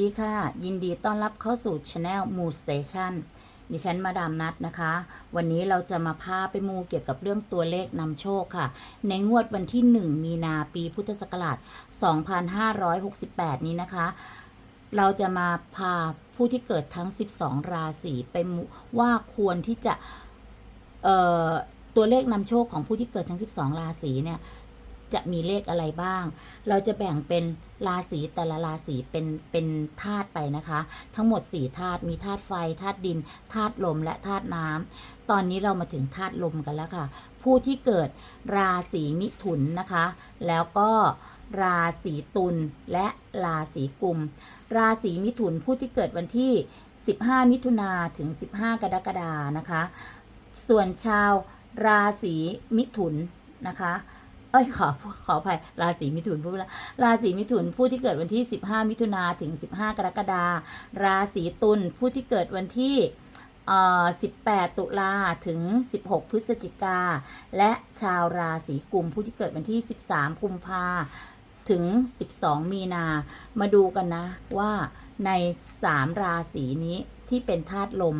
ดีค่ะ ยินดีต้อนรับเข้าสู่ช anel Mood Station ดิฉันมาดามนัดนะคะ วันนี้เราจะมาพาไปมูเกี่ยวกับเรื่องตัวเลขนำโชคค่ะ ในงวดวันที่ 1 มีนาปีพุทธศักราช 2568 นี้นะคะ เราจะมาพาผู้ที่เกิดทั้ง 12 ราศีไปมูว่าควรที่จะตัวเลขนำโชคของผู้ที่เกิดทั้ง 12 ราศีเนี่ย จะมีเลขอะไรบ้าง เราจะแบ่งเป็นราศีแต่ละราศีเป็นเป็นธาตุไปนะคะ ทั้งหมด4ธาตุมีธาตุไฟธาตุดินธาตุลมและธาตุน้ำตอนนี้เรามาถึงธาตุลมกันแล้วค่ะ ผู้ที่เกิดราศีมิถุนนะคะ แล้วก็ราศีตุลและราศีกุม ราศีมิถุนผู้ที่เกิดวันที่ 15 มิถุนาถึง 15 กรกฎานะคะ ส่วนชาวราศีมิถุนนะคะ เอ้ยขอขออภัยราศีมิถุนพูดแล้วราศีมิถุนผู้ที่เกิดวันที่ 15 มิถุนาถึง 15 กรกฎาราศีตุลผู้ที่เกิดวันที่เอ่อ18 ตุลาถึง 16 พฤศจิกา และชาวราศีกุมผู้ที่เกิดวันที่ 13 กุมภาถึง 12 มีนา มาดูกันนะว่าใน 3 ราศีนี้ที่เป็นธาตุลม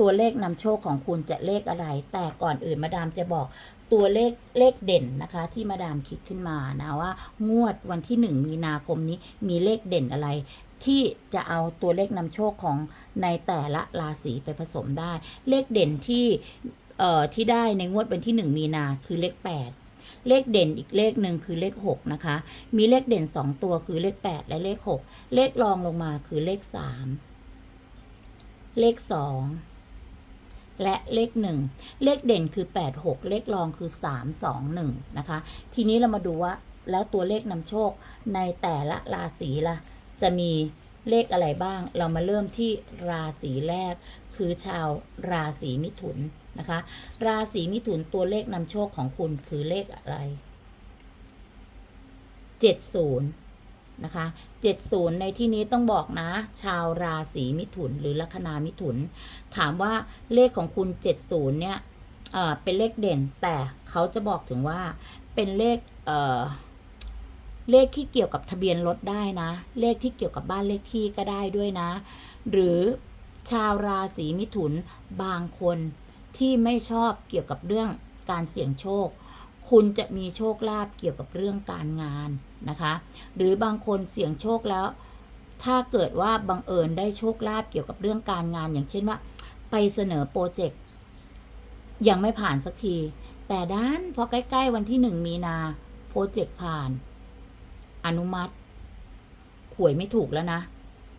ตัวเลขนำโชคของคุณจะเลขอะไร แต่ก่อนอื่นมาดามจะบอก ตัวเลขเลขเด่นนะคะ ที่มาดามคิดขึ้นมานะว่างวดวันที่ 1 มีนาคมนี้มีเลขเด่นอะไรที่จะเอาตัวเลขนำโชคของในแต่ละราศีไปผสมได้ เลขเด่นที่เอ่อที่ได้ในงวดวันที่ 1 มีนาคือเลข 8 เลขเด่นอีกเลขหนึ่งคือเลข 6 นะคะ มีเลขเด่น 2 ตัวคือเลข 8 และเลข 6 เลขรองลงมาคือเลข 3 เลข 2 และเลข 1 เลขเด่นคือ 8 6 เลขรองคือ 3 2 1 นะคะ ทีนี้เรามาดูว่า แล้วตัวเลขนำโชคในแต่ละราศีล่ะ จะมีเลขอะไรบ้าง เรามาเริ่มที่ราศีแรก คือชาวราศีมิถุนนะคะ ราศีมิถุนตัวเลขนำโชคของคุณคือเลขอะไร 70 นะคะ 70 ในที่นี้ต้องบอกนะ ชาวราศีมิถุนหรือลัคนามิถุน ถามว่าเลขของคุณ 70 เนี่ยเอ่อเป็นเลขเด่น แต่เขาจะบอกถึงว่าเป็นเลขเเลขที่เกี่ยวกับทะเบียนรถได้นะ เลขที่เกี่ยวกับบ้านเลขที่ก็ได้ด้วยนะ หรือชาวราศีมิถุนบางคนที่ไม่ชอบเกี่ยวกับเรื่องการเสี่ยงโชค คุณจะมีโชคลาภเกี่ยวกับเรื่องการงานนะคะ หรือบางคนเสี่ยงโชคแล้ว ถ้าเกิดว่าบังเอิญได้โชคลาภเกี่ยวกับเรื่องการงาน อย่างเช่นว่า ไปเสนอโปรเจกต์ยังไม่ผ่านสักที แต่ด้านพอใกล้ ๆ วันที่หนึ่งมีนาโปรเจกต์ผ่าน อนุมัติหวยไม่ถูกแล้วนะ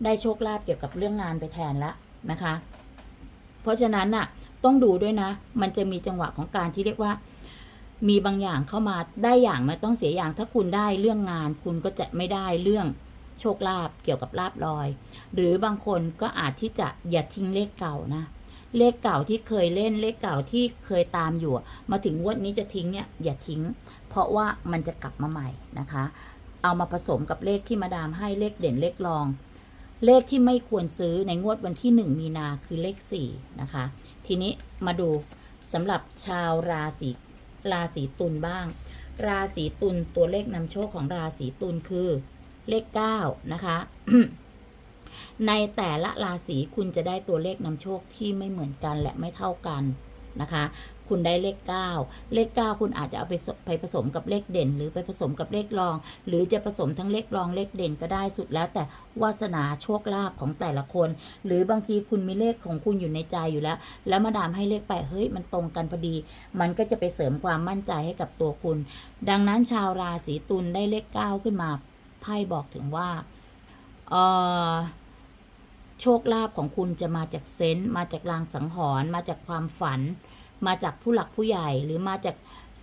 ได้โชคลาภเกี่ยวกับเรื่องงานไปแทนแล้วนะคะ เพราะฉะนั้นน่ะต้องดูด้วยนะ มันจะมีจังหวะของการที่เรียกว่า มีบางอย่างเข้ามาได้อย่างมันต้องเสียอย่างถ้าคุณได้เรื่องงาน คุณก็จะไม่ได้เรื่องโชคลาภเกี่ยวกับลาบลอย หรือบางคนก็อาจที่จะอย่าทิ้งเลขเก่านะ เลขเก่าที่เคยเล่นเลขเก่าที่เคยตามอยู่ มาถึงงวดนี้จะทิ้งเนี่ยอย่าทิ้ง เพราะว่ามันจะกลับมาใหม่นะคะ เอามาผสมกับเลขที่มาดามให้เลขเด่นเลขรอง เลขที่ไม่ควรซื้อในงวดวันที่ 1 มีนาคือเลข4นะคะ ทีนี้มาดูสำหรับชาวราศี ราศีตุลบ้าง ราศีตุลตัวเลขนำโชคของราศีตุลคือเลข9นะคะ ในแต่ละราศีคุณจะได้ตัวเลขนำโชคที่ไม่เหมือนกันและไม่เท่ากัน นะคะ คุณได้เลข 9 เลข 9 คุณอาจจะเอาไปไปผสมกับเลขเด่น หรือไปผสมกับเลขรอง หรือจะผสมทั้งเลขรองเลขเด่นก็ได้สุดแล้ว แต่วาสนาโชคลาภของแต่ละคน หรือบางทีคุณมีเลขของคุณอยู่ในใจอยู่แล้ว แล้วมาดามให้เลขไปเฮ้ยมันตรงกันพอดี มันก็จะไปเสริมความมั่นใจให้กับตัวคุณ ดังนั้นชาวราศีตุลได้เลข 9 ขึ้นมาไพ่บอกถึงว่าเออโชคลาภของคุณจะมาจากเซนต์มาจากลางสังหรณ์มาจากความฝัน มาจากผู้หลักผู้ใหญ่หรือมาจาก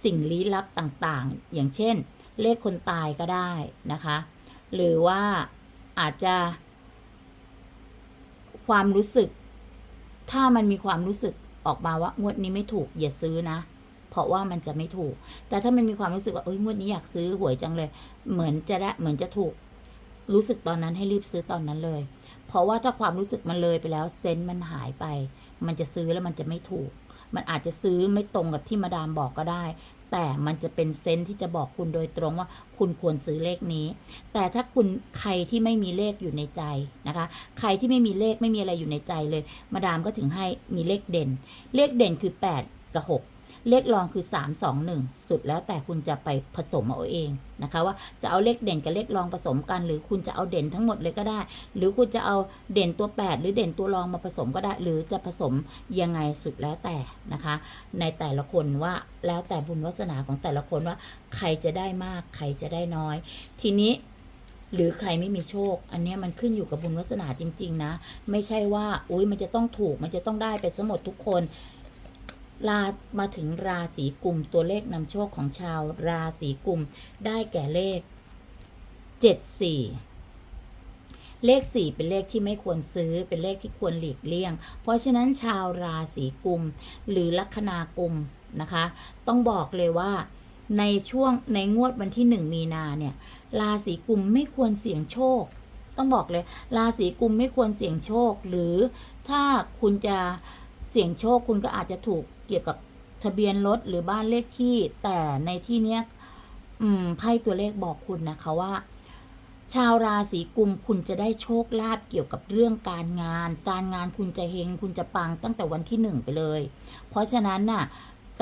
สิ่งลี้ลับต่างๆ อย่างเช่น เลขคนตายก็ได้นะคะ หรือว่าอาจจะ ความรู้สึก ถ้ามันมีความรู้สึกออกมาว่างวดนี้ไม่ถูกอย่าซื้อนะ เพราะว่ามันจะไม่ถูก แต่ถ้ามันมีความรู้สึกว่าเอ้ยงวดนี้อยากซื้อหวยจังเลย เหมือนจะได้เหมือนจะถูก รู้สึกตอนนั้นให้รีบซื้อตอนนั้นเลย เพราะว่าถ้าความรู้สึกมันเลยไปแล้วเซนส์มันหายไป มันจะซื้อแล้วมันจะไม่ถูก มันอาจจะซื้อไม่ตรงกับที่มาดามบอกก็ได้ แต่มันจะเป็นเซนที่จะบอกคุณโดยตรงว่าคุณควรซื้อเลขนี้ แต่ถ้าคุณใครที่ไม่มีเลขอยู่ในใจนะคะ ใครที่ไม่มีเลขไม่มีอะไรอยู่ในใจเลย มาดามก็ถึงให้มีเลขเด่น เลขเด่นคือ 8 กับ 6 เลขรองคือ 3 2 1 สุดแล้วแต่คุณจะไปผสมเอาเองนะคะ ว่าจะเอาเลขเด่นกับเลขรองผสมกัน หรือคุณจะเอาเด่นทั้งหมดเลยก็ได้ หรือคุณจะเอาเด่นตัว 8 หรือเด่นตัวรองมาผสมก็ได้ หรือจะผสมยังไงสุดแล้วแต่นะคะ ในแต่ละคนว่าแล้วแต่บุญวาสนาของแต่ละคนว่าใครจะได้มากใครจะได้น้อย ทีนี้หรือใครไม่มีโชค อันนี้มันขึ้นอยู่กับบุญวาสนาจริง ๆ นะ ไม่ใช่ว่า อุ้ยมันจะต้องถูกมันจะต้องได้ไปสมดทุกคน ลามาถึงราศีกุมตัวเลขนำโชคของชาวราศีกุมได้แก่เลขเจ็ดสี่เลขสี่เป็นเลขที่ไม่ควรซื้อเป็นเลขที่ควรหลีกเลี่ยง เพราะฉะนั้นชาวราศีกุม หรือลัคนากุมนะคะ ต้องบอกเลยว่าในช่วงในงวดวันที่หนึ่งมีนาเนี่ย ราศีกุมไม่ควรเสี่ยงโชค ต้องบอกเลย ราศีกุมไม่ควรเสี่ยงโชค หรือถ้าคุณจะเสี่ยงโชคคุณก็อาจจะถูก เกี่ยวกับทะเบียนรถหรือบ้านเลขที่ แต่ในที่เนี้ยอืมไพ่ตัวเลขบอกคุณนะคะว่า ชาวราศีกุมคุณจะได้โชคลาภเกี่ยวกับเรื่องการงาน การงานคุณจะเฮงคุณจะปังตั้งแต่วันที่หนึ่งไปเลย เพราะฉะนั้นน่ะ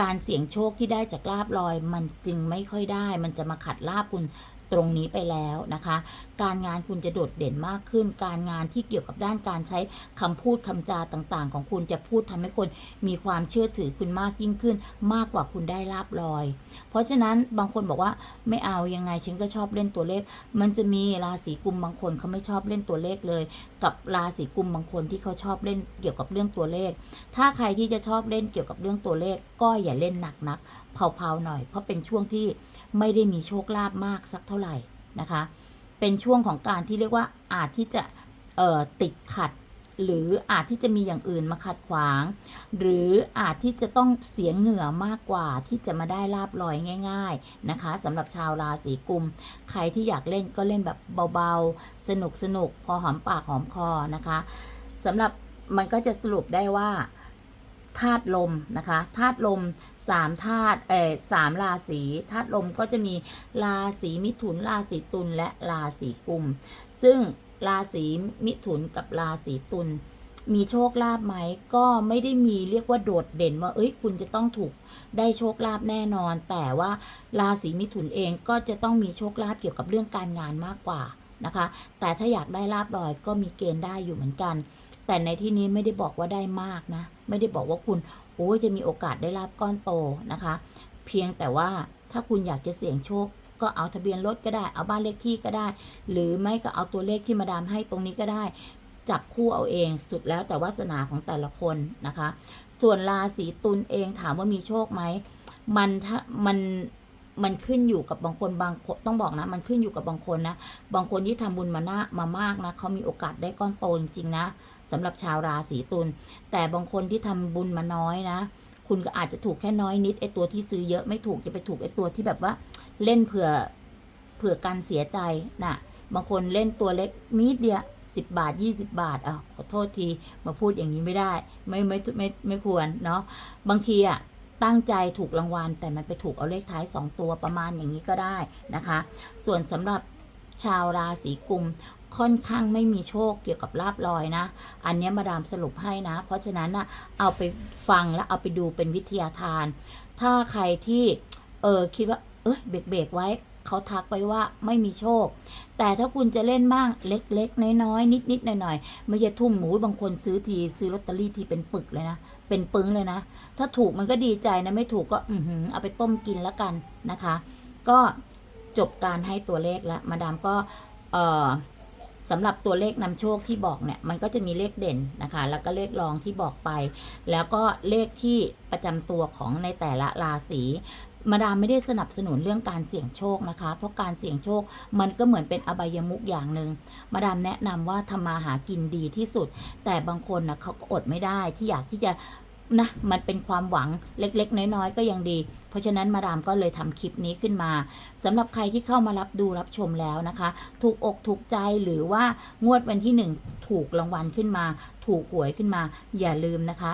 การเสี่ยงโชคที่ได้จากลาบลอย มันจึงไม่ค่อยได้ มันจะมาขัดลาบคุณ ตรงนี้ไปแล้วนะคะ การงานคุณจะโดดเด่นมากขึ้น การงานที่เกี่ยวกับด้านการใช้คำพูดคำจาต่างๆ ของคุณจะพูดทำให้คนมีความเชื่อถือคุณมากยิ่งขึ้น มากกว่าคุณได้ลาบลอย เพราะฉะนั้นบางคนบอกว่าไม่เอายังไงฉันก็ชอบเล่นตัวเลข มันจะมีราศีกุมบางคนเขาไม่ชอบเล่นตัวเลขเลย กับราศีกุมบางคนที่เขาชอบเล่นเกี่ยวกับเรื่องตัวเลข ถ้าใครที่จะชอบเล่นเกี่ยวกับเรื่องตัวเลข ก็อย่าเล่นหนักนักเผาๆหน่อย เพราะเป็นช่วงที่ ไม่ได้มีโชคลาภมากสักเท่าไหร่นะคะ เป็นช่วงของการที่เรียกว่าอาจที่จะติดขัด หรืออาจที่จะมีอย่างอื่นมาขัดขวาง หรืออาจที่จะต้องเสียเหงื่อมากกว่าที่จะมาได้ลาบลอยง่าย ๆนะคะสำหรับชาวราศีกุม ใครที่อยากเล่นก็เล่นแบบเบาๆ สนุกสนุกๆพอหอมปากหอมคอนะคะสำหรับมันก็จะสรุปได้ว่าธาตุลมนะคะธาตุลม สามธาตุเออสามราศีธาตุลมก็จะมีราศีมิถุน ราศีตุลและราศีกุม ซึ่งราศีมิถุนกับราศีตุลมีโชคลาภไหมก็ไม่ได้มีเรียกว่าโดดเด่นว่าเอ้ยคุณจะต้องถูกได้โชคลาภแน่นอน แต่ว่าราศีมิถุนเองก็จะต้องมีโชคลาภเกี่ยวกับเรื่องการงานมากกว่านะคะ แต่ถ้าอยากได้ลาบลอยก็มีเกณฑ์ได้อยู่เหมือนกัน แต่ในที่นี้ไม่ได้บอกว่าได้มากนะ ไม่ได้บอกว่าคุณโอ้จะมีโอกาสได้ลาบก้อนโตนะคะ เพียงแต่ว่าถ้าคุณอยากจะเสี่ยงโชค ก็เอาทะเบียนรถก็ได้ เอาบ้านเลขที่ก็ได้ หรือไม่ก็เอาตัวเลขที่มาดามให้ตรงนี้ก็ได้ จับคู่เอาเองสุดแล้วแต่วาสนาของแต่ละคนนะคะ ส่วนราศีตุลเองถามว่ามีโชคไหมมันถ้ามัน มันขึ้นอยู่กับบางคนบางคนต้องบอกนะ มันขึ้นอยู่กับบางคนนะ บางคนที่ทำบุญมาหนะมามากนะเขามีโอกาสได้ก้อนโตจริงๆนะสำหรับชาวราศีตุลแต่บางคนที่ทำบุญมาน้อยนะ คุณก็อาจจะถูกแค่น้อยนิดไอตัวที่ซื้อเยอะไม่ถูกจะไปถูกไอตัวที่แบบว่า เล่นเผื่อเผื่อการเสียใจนะบางคนเล่นตัวเล็กนิดเดียวสิบบาทยี่สิบาทอะขอโทษทีมาพูดอย่างนี้ไม่ได้ ไม่ไม่ไม่ไม่ไม่ควรเนาะบางทีอะ ตั้งใจถูกรางวัล แต่มันไปถูกเอาเลขท้าย 2 ตัวประมาณอย่างนี้ก็ได้นะคะ ส่วนสำหรับชาวราศีกุมค่อนข้างไม่มีโชคเกี่ยวกับลาบลอยนะ อันนี้มาดามสรุปให้นะ เพราะฉะนั้นนะเอาไปฟังและเอาไปดูเป็นวิทยาทาน ถ้าใครที่เออคิดว่า เออเบรกเบรกๆไว้ เขาทักไว้ว่าไม่มีโชค แต่ถ้าคุณจะเล่นบ้างเล็กๆ น้อยๆ นิดๆ หน่อยๆไม่ใช่ทุ่มหมูบางคนซื้อทีซื้อลอตเตอรี่ทีเป็นปึกเลยนะ เป็นปึ้งเลยนะ ถ้าถูกมันก็ดีใจนะ ไม่ถูกก็อือหือเอาไปต้มกินแล้วกันนะคะ ก็จบการให้ตัวเลขแล้วมาดามก็เออสำหรับตัวเลขนำโชคที่บอกเนี่ยมันก็จะมีเลขเด่นนะคะ แล้วก็เลขรองที่บอกไป แล้วก็เลขที่ประจำตัวของในแต่ละราศี มาดามไม่ได้สนับสนุนเรื่องการเสี่ยงโชคนะคะ เพราะการเสี่ยงโชคมันก็เหมือนเป็นอบายมุกอย่างหนึ่งมาดามแนะนำว่าทำมาหากินดีที่สุด แต่บางคนนะเขาก็อดไม่ได้ที่อยากที่จะนะมันเป็นความหวังเล็กๆ น้อยๆ ก็ยังดี เพราะฉะนั้นมาดามก็เลยทำคลิปนี้ขึ้นมาสำหรับใครที่เข้ามารับดูรับชมแล้วนะคะ ถูกอกถูกใจหรือว่างวดวันที่หนึ่งถูกรางวัลขึ้นมา ถูกหวยขึ้นมา อย่าลืมนะคะ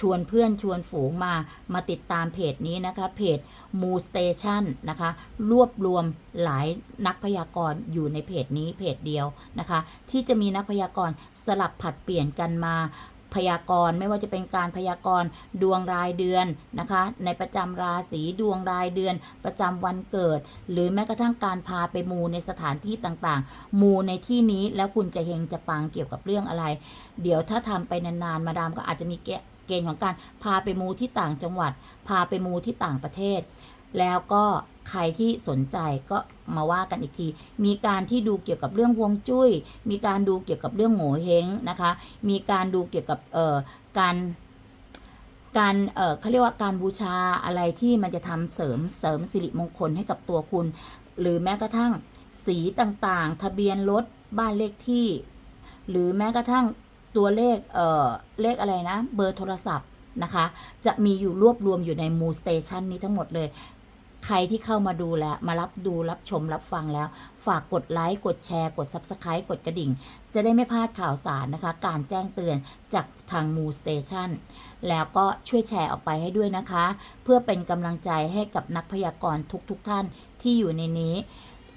ชวนเพื่อนชวนฝูงมามาติดตามเพจนี้นะคะเพจ m o o Station นะคะ รวบรวมหลายนักพยากรณ์อยู่ในเพจนี้เพจเดียวนะคะ ที่จะมีนักพยากรณ์สลับผัดเปลี่ยนกันมาพยากรณ์ไม่ว่าจะเป็นการพยากรณ์ดวงรายเดือนนะคะ ในประจำราศีดวงรายเดือน ประจำวันเกิด หรือแม้กระทั่งการพาไปมูในสถานที่ต่างๆ มูในที่นี้แล้วคุณจะเฮงจะปังเกี่ยวกับเรื่องอะไร เดี๋ยวถ้าทำไปนานๆ มาดามก็อาจจะมีเก กณฑ์ของการพาไปมูที่ต่างจังหวัด พาไปมูที่ต่างประเทศ แล้วก็ใครที่สนใจก็มาว่ากันอีกที มีการที่ดูเกี่ยวกับเรื่องฮวงจุ้ย มีการดูเกี่ยวกับเรื่องโง่เฮงนะคะ มีการดูเกี่ยวกับเอ่อการการเอ่อเขาเรียกว่าการบูชาอะไรที่มันจะทำเสริมเสริมสิริมงคลให้กับตัวคุณ หรือแม้กระทั่งสีต่างๆ ทะเบียนรถบ้านเลขที่ หรือแม้กระทั่ง ตัวเลขเอ่อเลขอะไรนะ เบอร์โทรศัพท์นะคะ จะมีอยู่รวบรวมอยู่ในมูสเตชันนี้ทั้งหมดเลย ใครที่เข้ามาดูแล้ว มารับดูรับชมรับฟังแล้ว ฝากกดไลค์ กดแชร์ กด Subscribe กดกระดิ่ง จะได้ไม่พลาดข่าวสารนะคะ การแจ้งเตือนจากทางมูสเตชันแล้วก็ช่วยแชร์ออกไปให้ด้วยนะคะ เพื่อเป็นกำลังใจให้กับนักพยากรณ์ทุกๆทท่านที่อยู่ในนี้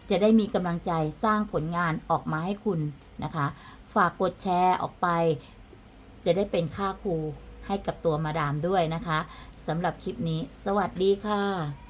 จะได้มีกำลังใจสร้างผลงานออกมาให้คุณนะคะ ฝากกดแชร์ออกไป จะได้เป็นค่าครูให้กับตัวมาดามด้วยนะคะสำหรับคลิปนี้ สวัสดีค่ะ